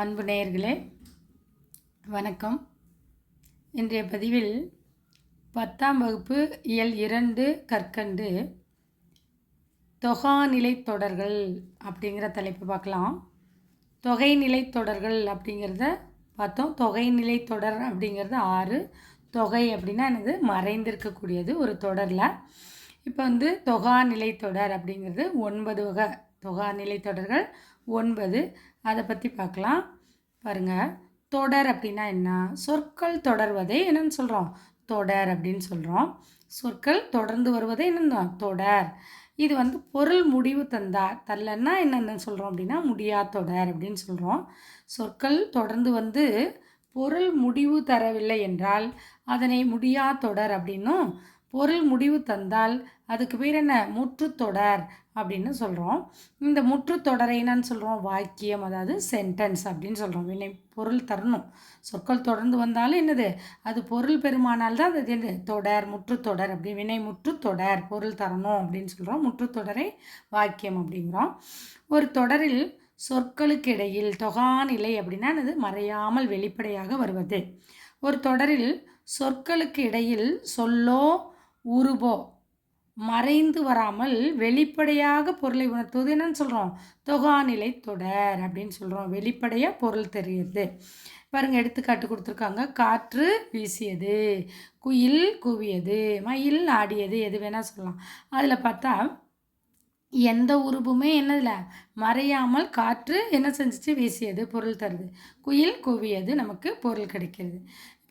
அன்பு நேயர்களே வணக்கம். இன்றைய பதிவில் பத்தாம் வகுப்பு இயல் இரண்டு கற்கண்டு தொகாநிலை தொடர்கள் அப்படிங்கிற தலைப்பு பார்க்கலாம். தொகைநிலை தொடர்கள் அப்படிங்கிறத பார்த்தோம். தொகைநிலை தொடர் அப்படிங்கிறது ஆறு. தொகை அப்படின்னா எனது மறைந்திருக்கக்கூடியது ஒரு தொடரில். இப்போ வந்து தொகாநிலை தொடர் அப்படிங்கிறது ஒன்பது வகை. தொகாநிலை தொடர்கள் ஒன்பது. அதை பற்றி பார்க்கலாம். பாருங்கள் தொடர் அப்படின்னா என்ன? சொற்கள் தொடர்வதை என்னென்னு சொல்கிறோம் தொடர் அப்படின்னு சொல்கிறோம் சொற்கள் தொடர்ந்து வருவதை என்னென்ன தொடர். இது வந்து பொருள் முடிவு தந்தா தரலன்னா என்னென்னு சொல்கிறோம் அப்படின்னா முடியா தொடர் அப்படின்னு சொல்கிறோம் சொற்கள் தொடர்ந்து வந்து பொருள் முடிவு தரவில்லை என்றால் அதனை முடியா தொடர் அப்படின்னும் பொருள் முடிவு தந்தால் அதுக்கு பேர் என்ன? முற்றுத்தொடர் அப்படின்னு சொல்கிறோம் இந்த முற்றுத்தொடரை என்னன்னு சொல்கிறோம் வாக்கியம் அதாவது சென்டென்ஸ் அப்படின்னு சொல்கிறோம் வினை பொருள் தரணும். சொற்கள் தொடர்ந்து வந்தாலும் என்னது? அது பொருள் பெருமானால் தான் அது என்ன தொடர் முற்றுத்தொடர் அப்படி வினை முற்றுத்தொடர் பொருள் தரணும் அப்படின்னு சொல்கிறோம் முற்றுத்தொடரை வாக்கியம் அப்படிங்கிறோம். ஒரு தொடரில் சொற்களுக்கு இடையில் தொகாநிலை அப்படின்னா அது மறையாமல் வெளிப்படையாக வருவது. ஒரு தொடரில் சொற்களுக்கு இடையில் சொல்லோ உருபோ மறைந்து வராமல் வெளிப்படையாக பொருளை உணர்த்துவது என்னன்னு சொல்கிறோம் தொகாநிலை தொடர் அப்படின்னு சொல்கிறோம் வெளிப்படையாக பொருள் தெரியுது. பாருங்கள் எடுத்துக்காட்டு கொடுத்துருக்காங்க. காற்று வீசியது குயில் குவியது மயில் ஆடியது எது வேணால் சொல்லலாம். அதில் பார்த்தா எந்த உருவுமே என்னதில்ல மறையாமல் காற்று என்ன செஞ்சிச்சு? வீசியது பொருள் தருது. குயில் குவியது நமக்கு பொருள் கிடைக்கிறது.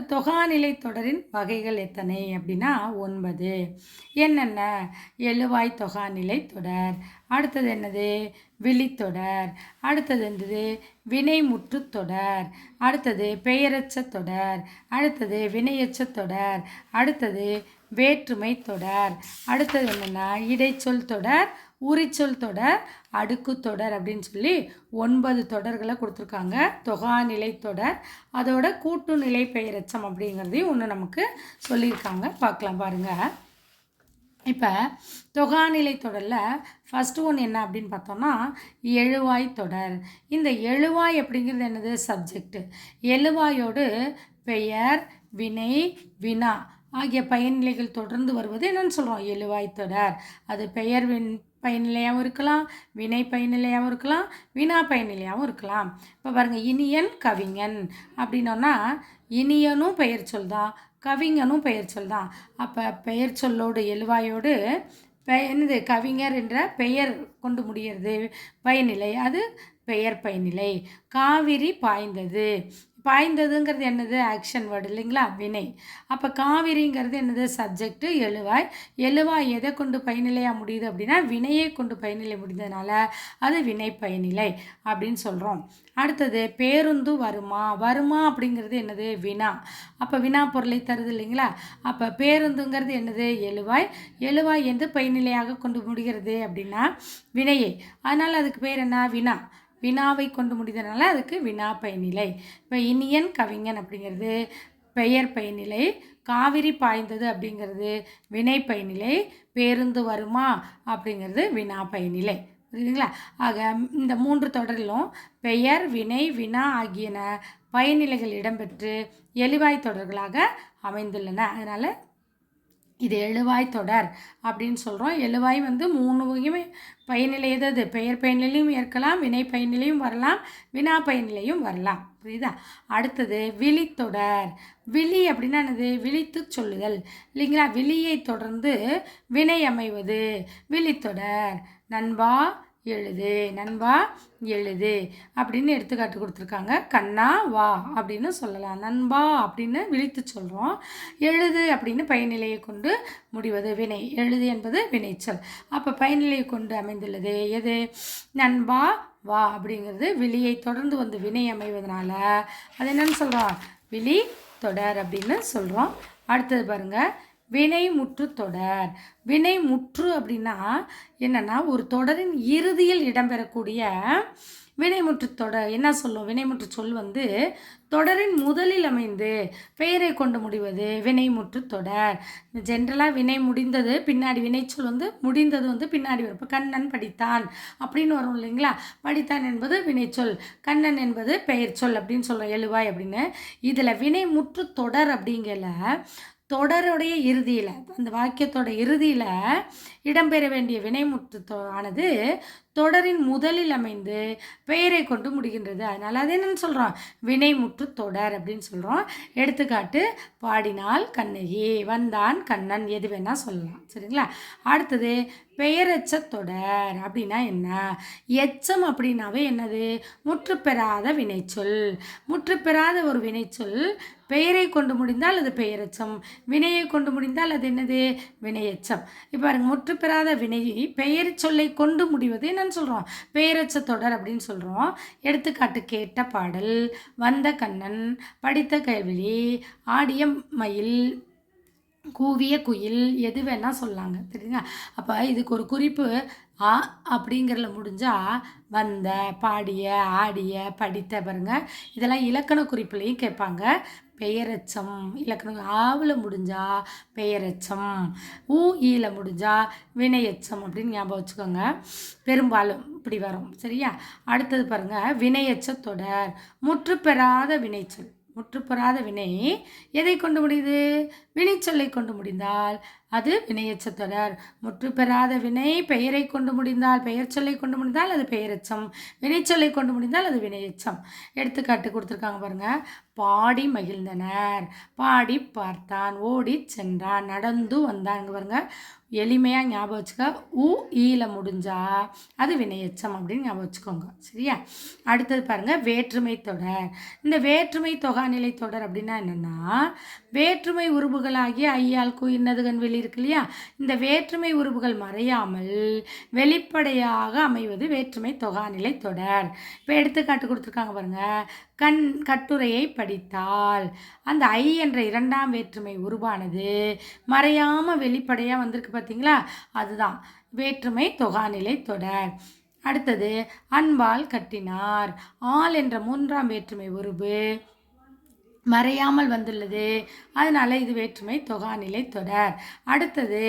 தொகாநிலை தொடரின் வகைகள் எத்தனை அப்படின்னா ஒன்பது. என்னென்ன? எழுவாய் தொகாநிலை தொடர். அடுத்தது என்னது? விழித்தொடர். அடுத்தது என்னது? வினைமுற்று தொடர். அடுத்தது பெயரச்ச தொடர். அடுத்தது வினையச்ச தொடர். அடுத்தது வேற்றுமை தொடர். அடுத்தது என்னென்னா இடைச்சொல் தொடர் உரிச்சொல் தொடர் அடுக்கு தொடர் அப்படின்னு சொல்லி ஒன்பது தொடர்களை கொடுத்துருக்காங்க. தொகாநிலை தொடர். அதோட கூட்டு நிலை பெயரச்சம் அப்படிங்கிறதையும் ஒன்று நமக்கு சொல்லியிருக்காங்க. பார்க்கலாம் பாருங்கள் இப்போ தொகாநிலை தொடரில் ஃபஸ்ட்டு ஒன்று என்ன அப்படின்னு பார்த்தோம்னா எழுவாய் தொடர். இந்த எழுவாய் அப்படிங்கிறது என்னது? சப்ஜெக்ட்டு எழுவாயோடு பெயர் வினை வினா ஆகிய பயன்நிலைகள் தொடர்ந்து வருவது என்னென்னு சொல்கிறோம் எழுவாய் தொடர். அது பெயர் வின் பயனிலையாகவும் இருக்கலாம் வினை பயனிலையாகவும் இருக்கலாம் வினா பயனிலையாகவும் இருக்கலாம். இப்போ பாருங்கள் இனியன் கவிஞன் அப்படின்னோன்னா இனியனும் பெயர் சொல் தான் கவிஞனும் பெயர் சொல் தான். அப்போ பெயர் சொல்லோடு எழுவாயோடு பெ என்னது கவிஞர் என்ற பெயர் கொண்டு முடிகிறது பயனிலை அது பெயர் பயனிலை. காவிரி பாய்ந்தது பாய்ந்ததுங்கிறது என்னது? ஆக்ஷன் வேர்டு இல்லைங்களா? வினை. அப்போ காவிரிங்கிறது என்னது? சப்ஜெக்ட்டு எழுவாய். எழுவாய் எதை கொண்டு பயனிலையாக முடியுது அப்படின்னா வினையை கொண்டு பயனிலை முடிந்ததுனால அது வினை பயனிலை அப்படின்னு சொல்கிறோம் அடுத்தது பேருந்து வருமா? வருமா அப்படிங்கிறது என்னது? வினா. அப்போ வினா பொருளை தருது இல்லைங்களா? அப்போ பேருந்துங்கிறது என்னது? எழுவாய். எழுவாய் எந்த பயனிலையாக கொண்டு முடிகிறது அப்படின்னா வினையை. அதனால் அதுக்கு பேர் என்ன? வினா. வினாவை கொண்டு முடிந்ததுனால அதுக்கு வினா பயனிலை. இப்போ இனியன் கவிஞன் அப்படிங்கிறது பெயர் பயனிலை காவிரி பாய்ந்தது அப்படிங்கிறது வினை பயனிலை பேருந்து வருமா அப்படிங்கிறது வினா பயனிலை. புரியுதுங்களா? ஆக இந்த மூன்று தொடரிலும் பெயர் வினை வினா ஆகியன பயனிலைகள் இடம்பெற்று எளிவாய் தொடர்களாக அமைந்துள்ளன. அதனால் இது எழுவாய் தொடர் அப்படின்னு சொல்கிறோம் எழுவாய் வந்து மூணுமே வகையுமே பயனிலை எது பெயர் பயனிலையும் ஏற்கலாம் வினை பயனிலையும் வரலாம் வினா பயனிலையும் வரலாம். புரியுதா? அடுத்தது விழித்தொடர். விழி அப்படின்னா என்னது? விழித்து சொல்லுதல். இல்லைங்களா? விழியை தொடர்ந்து வினை அமைவது. விழித்தொடர். நண்பா எழுது. நண்பா எழுது. அப்படின்னு எடுத்துக்காட்டு கொடுத்துருக்காங்க. கண்ணா வா அப்படின்னு சொல்லலாம். நண்பா அப்படின்னு விழித்து சொல்கிறோம் எழுது அப்படின்னு பயனிலையை கொண்டு முடிவது வினை. எழுது என்பது வினைச்சொல். அப்போ பயனிலையை கொண்டு அமைந்துள்ளது எது? நண்பா வா அப்படிங்கிறது விழியை தொடர்ந்து வந்து வினை அமைவதனால. அது என்னன்னு சொல்கிறோம் விழி தொடர் அப்படின்னு சொல்கிறோம் அடுத்தது பாருங்கள் வினை முற்று தொடர். வினை முற்று அப்படின்னா என்னென்னா ஒரு தொடரின் இறுதியில் இடம்பெறக்கூடிய வினைமுற்று தொடர். என்ன சொல்லும்? வினைமுற்று சொல் வந்து தொடரின் முதலில் அமைந்து பெயரை கொண்டு முடிவது வினைமுற்று தொடர். ஜென்ரலாக வினை முடிந்தது பின்னாடி வினைச்சொல் வந்து முடிந்தது வந்து பின்னாடி வரும். இப்போ கண்ணன் படித்தான் அப்படின்னு வரும் இல்லைங்களா? படித்தான் என்பது வினைச்சொல் கண்ணன் என்பது பெயர் சொல் அப்படின்னு சொல்கிறோம் எழுவாய் அப்படின்னு. இதில் வினைமுற்று தொடர் அப்படிங்கல தொடருடைய இறுதியில் அந்த வாக்கியத்தோட இறுதியில் இடம்பெற வேண்டிய வினைமுற்று தொ- ஆனது தொடரின் முதலில் அமைந்து பெயரை கொண்டு முடிகின்றது. அதனால் அது என்னன்னு சொல்கிறோம் வினைமுற்று தொடர் அப்படின்னு சொல்கிறோம் எடுத்துக்காட்டு பாடினால் கண்ணகி வந்தான் கண்ணன் எது வேணால் சொல்லலாம். சரிங்களா? அடுத்தது பெயரெச்ச தொடர் அப்படின்னா என்ன? எச்சம் அப்படின்னாவே என்னது? முற்று பெறாத வினைச்சொல். முற்று பெறாத ஒரு வினைச்சொல் பெயரை கொண்டு முடிந்தால் அது பெயரெச்சம். வினையை கொண்டு முடிந்தால் அது என்னது? வினையெச்சம். இப்போ பாருங்க முற்று பெறாத வினை பெயர் சொல்லை கொண்டு முடிவது என்னன்னு சொல்கிறோம் பெயரச்ச தொடர் அப்படின்னு சொல்கிறோம் எடுத்துக்காட்டு கேட்ட பாடல் வந்த கண்ணன் படித்த கைவிழி ஆடிய மயில் கூவிய குயில் எது வேணால் சொல்லாங்க. தெரியுங்களா அப்போ இதுக்கு ஒரு குறிப்பு ஆ அப்படிங்கிறதுல முடிஞ்சால் வந்த பாடிய ஆடிய படித்த பாருங்க. இதெல்லாம் இலக்கண குறிப்புலையும் கேட்பாங்க. பெயரெச்சம். இலக்கணம் ஆவில் முடிஞ்சால் பெயரெச்சம் ஊ ஈல முடிஞ்சால் வினையச்சம் அப்படின்னு ஞாபகம் வச்சுக்கோங்க. பெரும்பாலும் இப்படி வரும். சரியா? அடுத்தது பாருங்கள் வினையச்ச தொடர். முற்று பெறாத வினைச்சொல். முற்றுப்பெறாத வினை எதை கொண்டு முடியுது? வினைச்சொல்லை கொண்டு முடிந்தால் அது வினையெச்ச தொடர் முற்று பெறாத வினை பெயரை கொண்டு முடிந்தால் பெயர் சொல்லை கொண்டு முடிந்தால் அது பெயரச்சம். வினைச்சொல்லை கொண்டு முடிந்தால் அது வினையச்சம். எடுத்துக்காட்டு கொடுத்துருக்காங்க பாருங்கள் பாடி மகிழ்ந்தனர். பாடி பார்த்தான். ஓடி சென்றான். நடந்து வந்தாங்க பாருங்கள் பாருங்க. எளிமையாக ஞாபகம் வச்சுக்க. ஊ ஈல முடிஞ்சா அது வினையச்சம் அப்படின்னு ஞாபகம் வச்சுக்கோங்க. சரியா? அடுத்தது பாருங்க. வேற்றுமை தொடர். இந்த வேற்றுமை தொகாநிலை தொடர் அப்படின்னா என்னென்னா வேற்றுமை உருபுகளாகிய ஐயால் கு இன்னதுகன் வெளி இருக்கு இல்லையா? இந்த வேற்றுமை உறுப்புகள் மறையாமல் வெளிப்படையாக அமைவது வேற்றுமை தொகாநிலை தொடர். இப்போ எடுத்துக்காட்டு கொடுத்துருக்காங்க பாருங்கள் கண் கட்டுரையை படித்தால். அந்த ஐ என்ற இரண்டாம் வேற்றுமை உருவானது மறையாமல் வெளிப்படையாக வந்திருக்கு பார்த்தீங்களா அதுதான். வேற்றுமை தொகாநிலை தொடர். அடுத்தது அன்பால் கட்டினார். ஆள் என்ற மூன்றாம் வேற்றுமை உருபு மறையாமல் வந்துள்ளது. அதனால் இது வேற்றுமை தொகாநிலை தொடர். அடுத்தது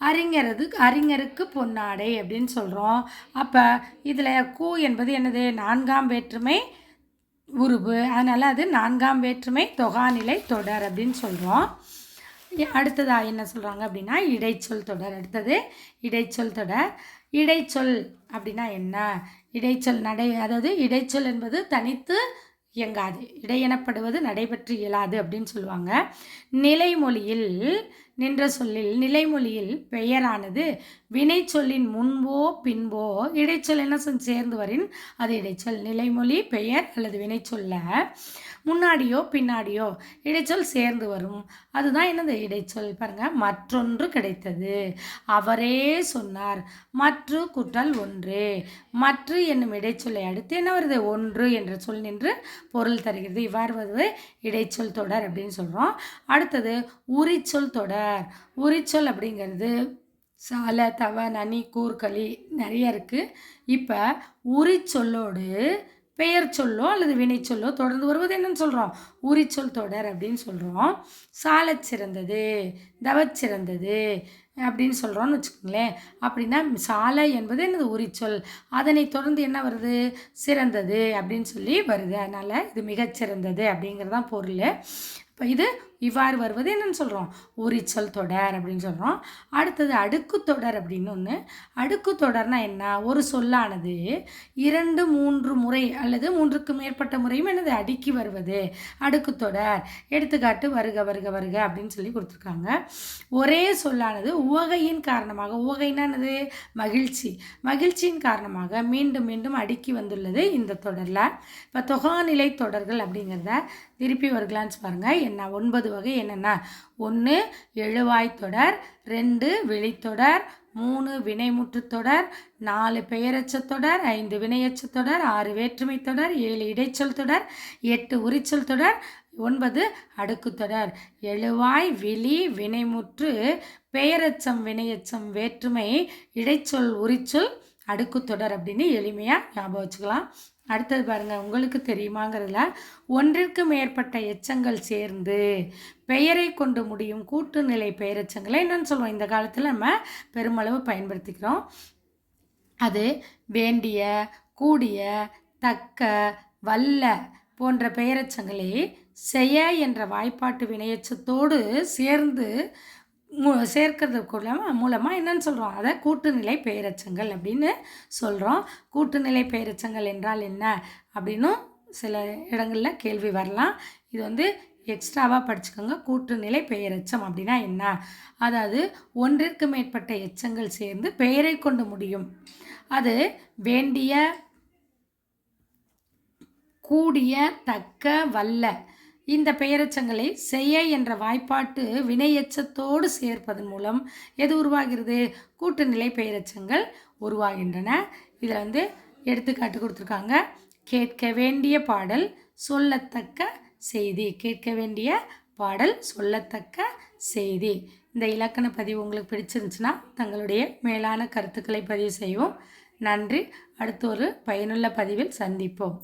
அறிஞரது அறிஞருக்கு பொன்னாடை அப்படின்னு சொல்கிறோம் அப்போ இதில் கூ என்பது என்னது? நான்காம் வேற்றுமை உருபு அதனால் அது நான்காம் வேற்றுமை தொகாநிலை தொடர் அப்படின்னு சொல்கிறோம் அடுத்ததாக என்ன சொல்கிறாங்க அப்படின்னா இடைச்சொல் தொடர். அடுத்தது இடைச்சொல் தொடர். இடைச்சொல் அப்படின்னா என்ன? இடைச்சொல் நடை அதாவது இடைச்சொல் என்பது தனித்து இயங்காது. இடையெனப்படுவது நடைபெற்று இயலாது அப்படின்னு சொல்லுவாங்க. நிலைமொழியில் நின்ற சொல்லில் நிலைமொழியில் பெயரானது வினைச்சொல்லின் முன்போ பின்போ இடைச்சொல் என்ன சேர்ந்து வரின் அது இடைச்சொல் நிலைமொழி பெயர் அல்லது வினைச்சொல்ல முன்னாடியோ பின்னாடியோ இடைச்சொல் சேர்ந்து வரும். அதுதான் என்னது? இடைச்சொல். பாருங்கள் மற்றொன்று கிடைத்தது. அவரே சொன்னார் மற்று குற்றல் ஒன்று. மற்று என்னும் இடைச்சொல்லை அடுத்து என்ன வருது? ஒன்று என்ற சொல் நின்று பொருள் தருகிறது. இவ்வாறு வருது இடைச்சொல் தொடர் அப்படின்னு சொல்கிறோம் அடுத்தது உரிச்சொல் தொடர். உரிச்சொல் அப்படிங்கிறது சால தவ நனி கூர்களி நிறைய இருக்குது இப்போ உரிச்சொல்லோடு பெயர் சொல்லோ அல்லது வினைச்சொல்லோ தொடர்ந்து வருவது என்னன்னு சொல்கிறோம் உரிச்சொல் தொடர் அப்படின்னு சொல்கிறோம் சாலச் சிறந்தது தவச்சிறந்தது அப்படின்னு சொல்கிறோன்னு வச்சுக்கோங்களேன். அப்படின்னா சாலை என்பது என்னது? உரிச்சொல். அதனை தொடர்ந்து என்ன வருது? சிறந்தது அப்படின்னு சொல்லி வருது. அதனால் இது மிகச்சிறந்தது அப்படிங்கிறது தான் பொருள். இப்போ இது இவ்வாறு வருவது என்னன்னு சொல்கிறோம் உரிச்சல் தொடர் அப்படின்னு சொல்கிறோம் அடுத்தது அடுக்கு தொடர் அப்படின்னு ஒன்று அடுக்கு தொடர்னா என்ன? ஒரு சொல்லானது இரண்டு மூன்று முறை அல்லது மூன்றுக்கு மேற்பட்ட முறையும் என்னது அடுக்கி வருவது. அடுக்கு தொடர். எடுத்துக்காட்டு வருக வருக வருக அப்படின்னு சொல்லி கொடுத்துருக்காங்க. ஒரே சொல்லானது உவகையின் காரணமாக. உவகைனானது மகிழ்ச்சி. மகிழ்ச்சியின் காரணமாக மீண்டும் மீண்டும் அடுக்கி வந்துள்ளது இந்த தொடரில். இப்போ தொகாநிலை தொடர்கள் அப்படிங்கிறத திருப்பி வருகலான்னு பாருங்கள் என்ன? ஒன்பது வகை என்னென்ன? ஒன்று எழுவாய் தொடர் ரெண்டு வெளித்தொடர் மூணு வினைமுற்றுத்தொடர் நாலு பெயரச்சத்தொடர் ஐந்து வினையச்சத் தொடர் ஆறு வேற்றுமை தொடர் ஏழு இடைச்சொல் தொடர் எட்டு உரிச்சொல் தொடர் ஒன்பது அடுக்குத் தொடர். எழுவாய் விழி வினைமுற்று பெயரச்சம் வினையச்சம் வேற்றுமை இடைச்சொல் உரிச்சொல் அடுக்குத் தொடர் அப்படின்னு எளிமையாக ஞாபகம் வச்சுக்கலாம். அடுத்தது பாருங்கள் உங்களுக்கு தெரியுமாங்கிறதுல ஒன்றிற்கு மேற்பட்ட எச்சங்கள் சேர்ந்து பெயரை கொண்டு முடியும் கூட்டுநிலை பெயரெச்சங்களை என்னென்னு சொல்லுவோம். இந்த காலத்தில் நம்ம பெருமளவு பயன்படுத்திக்கிறோம். அது வேண்டிய கூடிய தக்க வல்ல போன்ற பெயரெச்சங்களை செய்ய என்ற வாய்ப்பாட்டு வினையச்சத்தோடு சேர்ந்து மு- சேர்க்கறதுக்குள்ள மூலமாக என்னன்னு சொல்கிறோம் அதை கூட்டுநிலை பெயரச்சங்கள் அப்படின்னு சொல்கிறோம் கூட்டுநிலை பெயரச்சங்கள் என்றால் என்ன? அப்படின்னும் சில இடங்களில் கேள்வி வரலாம். இது வந்து எக்ஸ்ட்ராவாக படிச்சுக்கோங்க. கூட்டுநிலை பெயரெச்சம் அப்படின்னா என்ன? அதாவது ஒன்றிற்கு மேற்பட்ட எச்சங்கள் சேர்ந்து பெயரை கொண்டு முடியும். அது வேண்டிய கூடிய தக்க வல்ல இந்த பெயரெச்சங்களை செய்ய என்ற வாய்ப்பாட்டு வினையெச்சத்தோடு சேர்ப்பதன் மூலம் எது உருவாகிறது? கூட்டுநிலை பெயரெச்சங்கள் உருவாகின்றன. இதில் வந்து எடுத்துக்காட்டு கொடுத்துருக்காங்க. கேட்க வேண்டிய பாடல் சொல்லத்தக்க செய்தி. கேட்க வேண்டிய பாடல் சொல்லத்தக்க செய்தி. இந்த இலக்கண பதிவு உங்களுக்கு பிடிச்சிருந்துச்சுன்னா தங்களுடைய மேலான கருத்துக்களை பதிவு செய்வோம். நன்றி. அடுத்த ஒரு பயனுள்ள பதிவில் சந்திப்போம்.